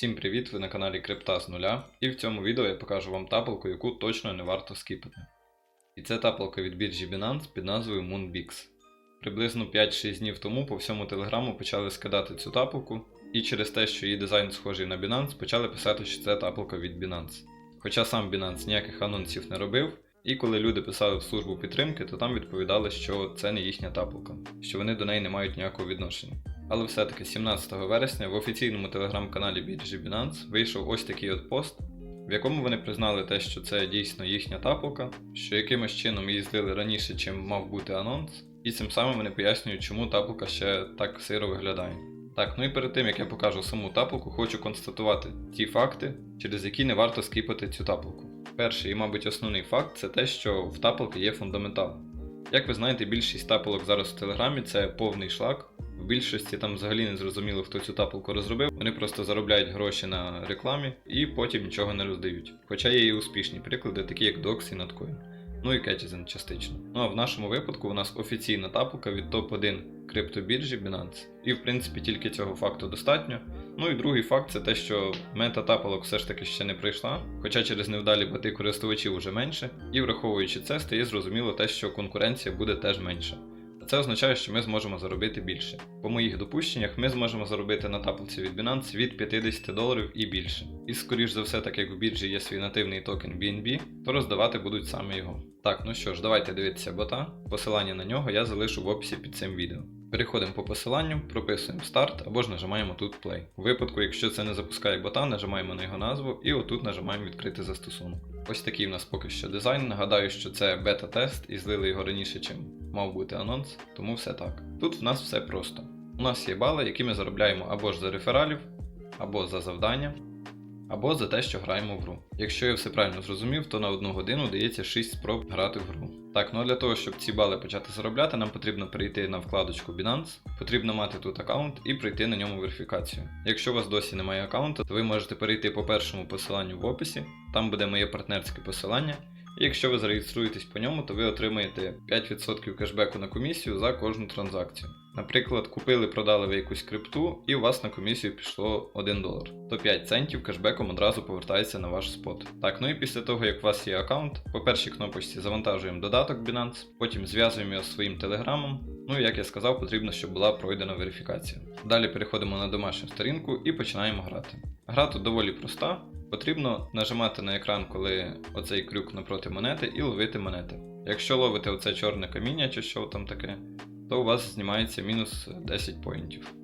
Всім привіт! Ви на каналі Крипта з нуля, і в цьому відео я покажу вам тапалку, яку точно не варто скіпати. І це тапалка від біржі Binance під назвою Moonbix. Приблизно 5-6 днів тому по всьому телеграму почали скидати цю тапалку, і через те, що її дизайн схожий на Binance, почали писати, що це тапалка від Binance. Хоча сам Binance ніяких анонсів не робив, і коли люди писали в службу підтримки, то там відповідали, що це не їхня тапалка, що вони до неї не мають ніякого відношення. Але все-таки 17 вересня в офіційному телеграм-каналі біржі Binance вийшов ось такий от пост, в якому вони признали те, що це дійсно їхня тапалка, що якимось чином її злили раніше, чим мав бути анонс, і цим самим вони пояснюють, чому тапалка ще так сиро виглядає. Так, ну і перед тим як я покажу саму тапалку, хочу констатувати ті факти, через які не варто скіпати цю тапалку. Перший і, мабуть, основний факт це те, що в тапалки є фундаментал. Як ви знаєте, більшість тапалок зараз в Телеграмі це повний шлак. Більшості там взагалі не зрозуміло, хто цю тапалку розробив. Вони просто заробляють гроші на рекламі і потім нічого не роздають. Хоча є і успішні приклади, такі як Dox і Notcoin. Ну і Кетізен частично. Ну а в нашому випадку у нас офіційна тапалка від топ-1 криптобіржі Binance. І в принципі тільки цього факту достатньо. Ну і другий факт це те, що мета тапалок все ж таки ще не прийшла, хоча через невдалі бати користувачів уже менше, і враховуючи це, стає зрозуміло те, що конкуренція буде теж менша. Це означає, що ми зможемо заробити більше. По моїх допущеннях, ми зможемо заробити на тапалці від Binance від 50 доларів і більше. І скоріш за все, так як в біржі є свій нативний токен BNB, то роздавати будуть саме його. Так, ну що ж, давайте дивитися бота. Посилання на нього я залишу в описі під цим відео. Переходимо по посиланню, прописуємо старт або ж нажимаємо тут Play. У випадку, якщо це не запускає бота, нажимаємо на його назву і отут нажимаємо відкрити застосунок. Ось такий у нас поки що дизайн. Нагадаю, що це бета-тест і злили його раніше, чим мав бути анонс, тому все так. Тут в нас все просто. У нас є бали, які ми заробляємо або ж за рефералів, або за завдання, або за те, що граємо в гру. Якщо я все правильно зрозумів, то на одну годину дається 6 спроб грати в гру. Так, ну а для того, щоб ці бали почати заробляти, нам потрібно перейти на вкладочку Binance, потрібно мати тут аккаунт і пройти на ньому верифікацію. Якщо у вас досі немає аккаунту, то ви можете перейти по першому посиланню в описі, там буде моє партнерське посилання. Якщо ви зареєструєтесь по ньому, то ви отримаєте 5% кешбеку на комісію за кожну транзакцію. Наприклад, купили, продали ви якусь крипту, і у вас на комісію пішло 1 долар, то 5 центів кешбеком одразу повертається на ваш спот. Так, ну і після того, як у вас є аккаунт, по першій кнопочці завантажуємо додаток Binance, потім зв'язуємо його з своїм телеграмом. Ну і як я сказав, потрібно, щоб була пройдена верифікація. Далі переходимо на домашню сторінку і починаємо грати. Гра тут доволі проста. Потрібно нажимати на екран, коли оцей крюк напроти монети, і ловити монети. Якщо ловите оце чорне каміння чи що там таке, то у вас знімається мінус 10 поінтів.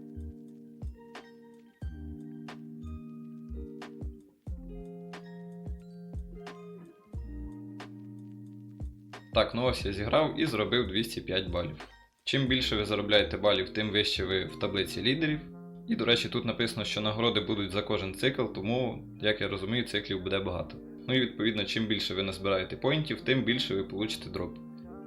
Так, ну ось я зіграв і зробив 205 балів. Чим більше ви заробляєте балів, тим вище ви в таблиці лідерів. І, до речі, тут написано, що нагороди будуть за кожен цикл, тому, як я розумію, циклів буде багато. Ну і відповідно, чим більше ви назбираєте поінтів, тим більше ви получите дроп.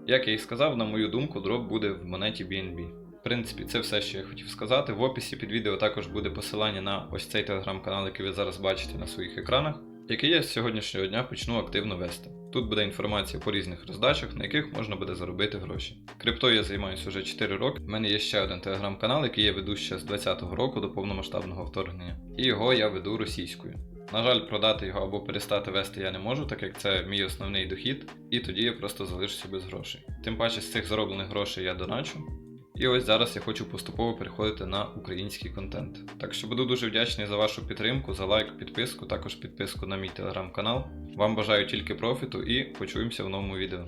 Як я і сказав, на мою думку, дроп буде в монеті BNB. В принципі, це все, що я хотів сказати. В описі під відео також буде посилання на ось цей телеграм-канал, який ви зараз бачите на своїх екранах, який я з сьогоднішнього дня почну активно вести. Тут буде інформація по різних роздачах, на яких можна буде заробити гроші. Криптою я займаюся вже 4 роки. У мене є ще один телеграм-канал, який я веду ще з 2020 року до повномасштабного вторгнення. І його я веду російською. На жаль, продати його або перестати вести я не можу, так як це мій основний дохід, і тоді я просто залишуся без грошей. Тим паче з цих зароблених грошей я доначу. І ось зараз я хочу поступово переходити на український контент. Так що буду дуже вдячний за вашу підтримку, за лайк, підписку, також підписку на мій телеграм-канал. Вам бажаю тільки профіту і почуємося в новому відео.